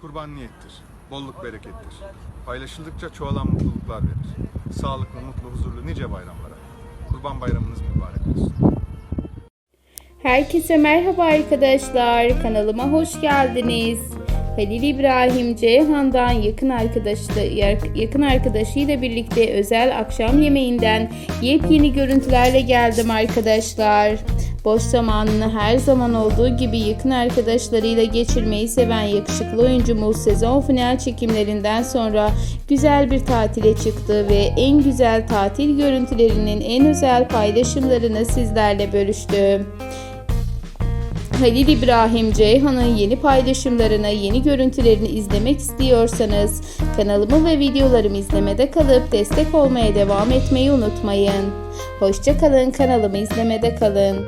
Kurban niyettir, bolluk berekettir. Paylaşıldıkça çoğalan mutluluklar verir. Sağlıklı, mutlu, huzurlu nice bayramlara. Kurban bayramınız mübarek olsun. Herkese merhaba arkadaşlar. Kanalıma hoş geldiniz. Halil İbrahim Ceyhan'dan yakın arkadaşı yakın arkadaşıyla birlikte özel akşam yemeğinden yepyeni görüntülerle geldim arkadaşlar. Boş zamanını her zaman olduğu gibi yakın arkadaşlarıyla geçirmeyi seven yakışıklı oyuncumuz sezon final çekimlerinden sonra güzel bir tatile çıktı ve en güzel tatil görüntülerinin en özel paylaşımlarını sizlerle bölüştü. Halil İbrahim Ceyhan'ın yeni paylaşımlarını, yeni görüntülerini izlemek istiyorsanız kanalımı ve videolarımı izlemede kalıp destek olmaya devam etmeyi unutmayın. Hoşçakalın kanalımı izlemede kalın.